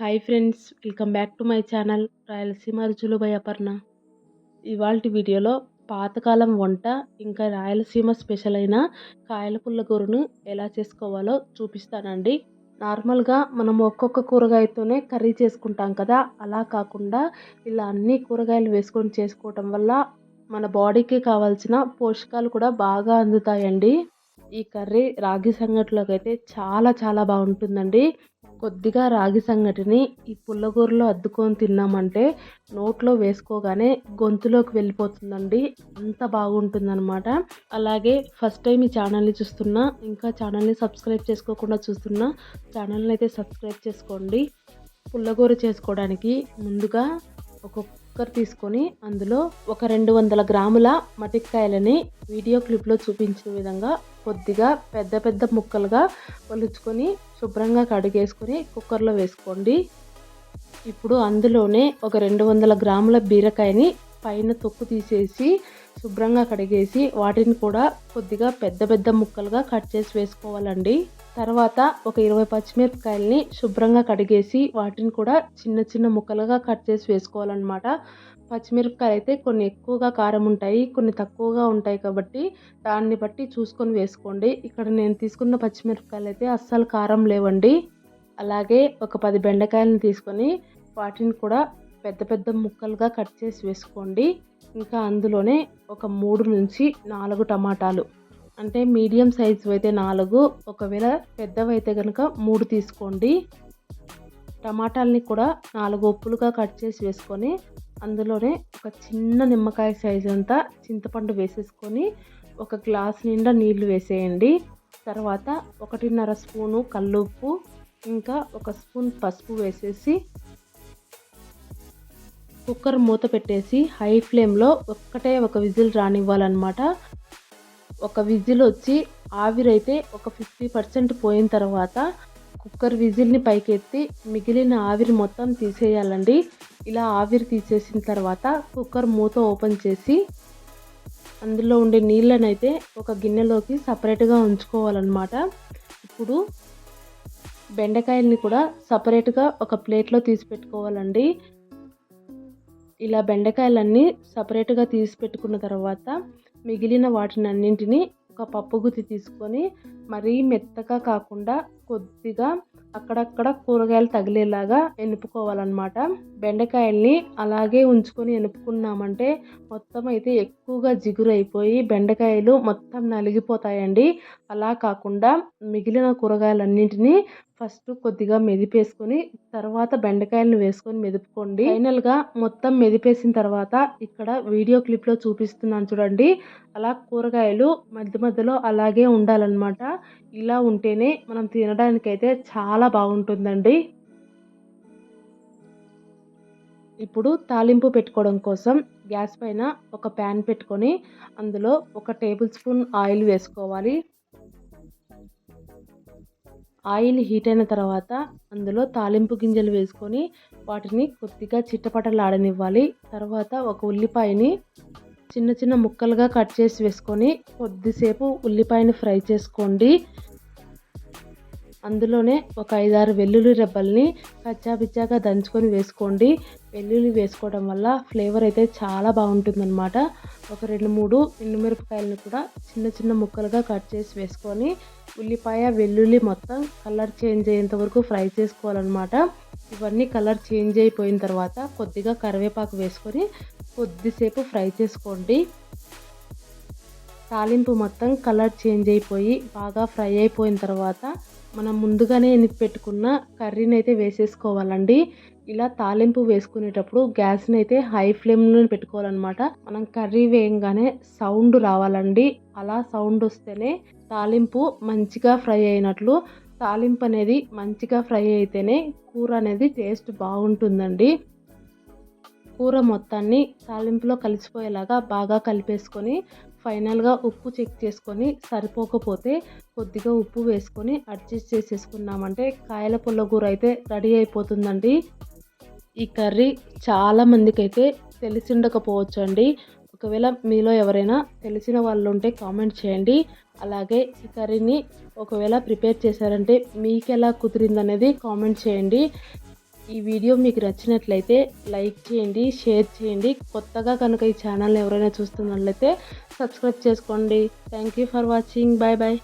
Hi friends welcome back to my channel Rayalaseema రుచులు by Aparna ఇవాళ వీడియోలో పాతకాలం వంట ఇంకా రాయలసీమ స్పెషల్ అయిన కాయల పుల్లకూరను ఎలా చేసుకోవాలో చూపిస్తానండి. నార్మల్గా మనం ఒక్కొక్క కూరగాయతోనే కర్రీ చేసుకుంటాం కదా అలా కాకుండా ఇలా అన్ని కూరగాయలు వేసుకొని చేసుకోవటం వల్ల మన బాడీకి కావాల్సిన పోషకాలు కూడా బాగా అందుతాయండి. ఈ కర్రీ రాగి సంగటిలోకి అయితే చాలా చాలా బాగుంటుందండి. కొద్దిగా రాగి సంగటిని ఈ పుల్లగూరలో అద్దుకొని తిన్నామంటే నోట్లో వేసుకోగానే గొంతులోకి వెళ్ళిపోతుందండి. అంత బాగుంటుందన్నమాట. అలాగే ఫస్ట్ టైం ఈ ఛానల్ని చూస్తున్నా ఇంకా ఛానల్ని సబ్స్క్రైబ్ చేసుకోకుండా చూస్తున్నా ఛానల్ని అయితే సబ్స్క్రైబ్ చేసుకోండి. పుల్లగూర చేసుకోవడానికి ముందుగా ఒక కుక్కర్ తీసుకొని అందులో ఒక రెండు వందల గ్రాముల మటిక్కాయలని వీడియో క్లిప్లో చూపించిన విధంగా కొద్దిగా పెద్ద పెద్ద ముక్కలుగా ఒలుచుకొని శుభ్రంగా కడిగేసుకొని కుక్కర్లో వేసుకోండి. ఇప్పుడు అందులోనే ఒక రెండు వందల గ్రాముల బీరకాయని పైన తొక్కు తీసేసి శుభ్రంగా కడిగేసి వాటిని కూడా కొద్దిగా పెద్ద పెద్ద ముక్కలుగా కట్ చేసి వేసుకోవాలండి. తర్వాత ఒక ఇరవై పచ్చిమిరపకాయలని శుభ్రంగా కడిగేసి వాటిని కూడా చిన్న చిన్న ముక్కలుగా కట్ చేసి వేసుకోవాలన్నమాట. పచ్చిమిరపకాయలు అయితే కొన్ని ఎక్కువగా కారం ఉంటాయి కొన్ని తక్కువగా ఉంటాయి కాబట్టి దాన్ని బట్టి చూసుకొని వేసుకోండి. ఇక్కడ నేను తీసుకున్న పచ్చిమిరపకాయలు అయితే అస్సలు కారం లేవండి. అలాగే ఒక పది బెండకాయలను తీసుకొని వాటిని కూడా పెద్ద పెద్ద ముక్కలుగా కట్ చేసి వేసుకోండి. ఇంకా అందులోనే ఒక మూడు నుంచి నాలుగు టమాటాలు. అంటే మీడియం సైజు అయితే నాలుగు. ఒకవేళ పెద్దవైతే కనుక మూడు తీసుకోండి. టమాటాలని కూడా నాలుగు ఉప్పులుగా కట్ చేసి వేసుకొని అందులోనే ఒక చిన్న నిమ్మకాయ సైజు అంతా చింతపండు వేసేసుకొని ఒక గ్లాస్ నిండా నీళ్ళు వేసేయండి. తర్వాత ఒకటిన్నర స్పూను కల్లుప్పు ఇంకా ఒక స్పూన్ పసుపు వేసేసి కుక్కర్ మూత పెట్టేసి హై ఫ్లేమ్లో ఒక్కటే ఒక విజిల్ రానివ్వాలన్నమాట. ఒక విజిల్ వచ్చి ఆవిరైతే ఒక ఫిఫ్టీ పర్సెంట్ పోయిన తర్వాత కుక్కర్ విజిల్ని పైకెత్తి మిగిలిన ఆవిరి మొత్తం తీసేయాలండి. ఇలా ఆవిరి తీసేసిన తర్వాత కుక్కర్ మూత ఓపెన్ చేసి అందులో ఉండే నీళ్ళనైతే ఒక గిన్నెలోకి సపరేట్గా ఉంచుకోవాలన్నమాట. ఇప్పుడు బెండకాయల్ని కూడా సపరేట్గా ఒక ప్లేట్లో తీసి పెట్టుకోవాలండి. ఇలా బెండకాయలన్నీ సపరేట్గా తీసి పెట్టుకున్న తర్వాత మిగిలిన వాటిని అన్నింటినీ ఒక పప్పు గుత్తి తీసుకొని మరీ మెత్తగా కాకుండా కొద్దిగా అక్కడక్కడ కూరగాయలు తగిలేలాగా ఎనుపుకోవాలన్నమాట. బెండకాయల్ని అలాగే ఉంచుకొని ఎనుపుకున్నామంటే మొత్తం అయితే ఎక్కువగా జిగురు అయిపోయి బెండకాయలు మొత్తం నలిగిపోతాయండి. అలా కాకుండా మిగిలిన కూరగాయలన్నింటినీ ఫస్ట్ కొద్దిగా మెదిపేసుకొని తర్వాత బెండకాయలను వేసుకొని మెదుపుకోండి. ఫైనల్గా మొత్తం మెదిపేసిన తర్వాత ఇక్కడ వీడియో క్లిప్లో చూపిస్తున్నాను చూడండి. అలా కూరగాయలు మధ్య మధ్యలో అలాగే ఉండాలన్నమాట. ఇలా ఉంటేనే మనం తినడానికైతే చాలా బాగుంటుందండి. ఇప్పుడు తాలింపు పెట్టుకోవడం కోసం గ్యాస్ పైన ఒక ప్యాన్ పెట్టుకొని అందులో ఒక టేబుల్ స్పూన్ ఆయిల్ వేసుకోవాలి. ఆయిల్ హీట్ అయిన తర్వాత అందులో తాలింపు గింజలు వేసుకొని వాటిని కొద్దిగా చిట్టపటలాడనివ్వాలి తర్వాత ఒక ఉల్లిపాయని చిన్న చిన్న ముక్కలుగా కట్ చేసి వేసుకొని కొద్దిసేపు ఉల్లిపాయని ఫ్రై చేసుకోండి. అందులోనే ఒక ఐదారు వెల్లుల్లి రెబ్బల్ని కచ్చాపిచ్చాగా దంచుకొని వేసుకోండి. వెల్లుల్లి వేసుకోవడం వల్ల ఫ్లేవర్ అయితే చాలా బాగుంటుందన్నమాట. ఒక రెండు మూడు ఎండుమిరపకాయలను కూడా చిన్న చిన్న ముక్కలుగా కట్ చేసి వేసుకొని ఉల్లిపాయ వెల్లుల్లి మొత్తం కలర్ చేంజ్ అయ్యేంత వరకు ఫ్రై చేసుకోవాలన్నమాట. ఇవన్నీ కలర్ చేంజ్ అయిపోయిన తర్వాత కొద్దిగా కరివేపాకు వేసుకొని కొద్దిసేపు ఫ్రై చేసుకోండి. తాలింపు మొత్తం కలర్ చేంజ్ అయిపోయి బాగా ఫ్రై అయిపోయిన తర్వాత మనం ముందుగానే ఎనిపి పెట్టుకున్న కర్రీని అయితే వేసేసుకోవాలండి. ఇలా తాలింపు వేసుకునేటప్పుడు గ్యాస్ని అయితే హై ఫ్లేమ్లో పెట్టుకోవాలన్నమాట. మనం కర్రీ వేయంగానే సౌండ్ రావాలండి. అలా సౌండ్ వస్తేనే తాలింపు మంచిగా ఫ్రై అయినట్లు తాలింపు అనేది మంచిగా ఫ్రై అయితేనే కూర అనేది టేస్ట్ బాగుంటుందండి. కూర మొత్తాన్ని తాలింపులో కలిసిపోయేలాగా బాగా కలిపేసుకొని ఫైనల్గా ఉప్పు చెక్ చేసుకొని సరిపోకపోతే కొద్దిగా ఉప్పు వేసుకొని అడ్జస్ట్ చేసేసుకున్నామంటే కాయల పుల్లగూర అయితే రెడీ అయిపోతుందండి. ఈ కర్రీ చాలా మందికి అయితే తెలిసి ఉండకపోవచ్చు అండి ఒకవేళ మీలో ఎవరైనా తెలిసిన వాళ్ళు ఉంటే కామెంట్ చేయండి. అలాగే ఈ కర్రీని ఒకవేళ ప్రిపేర్ చేశారంటే మీకు ఎలా కుదిరిందనేది కామెంట్ చేయండి. ఈ వీడియో మీకు నచ్చినట్లయితే లైక్ చేయండి షేర్ చేయండి. కొత్తగా కనుక ఈ ఛానల్ ఎవరైనా చూస్తున్నట్లయితే సబ్స్క్రైబ్ చేసుకోండి. Thank you for watching bye bye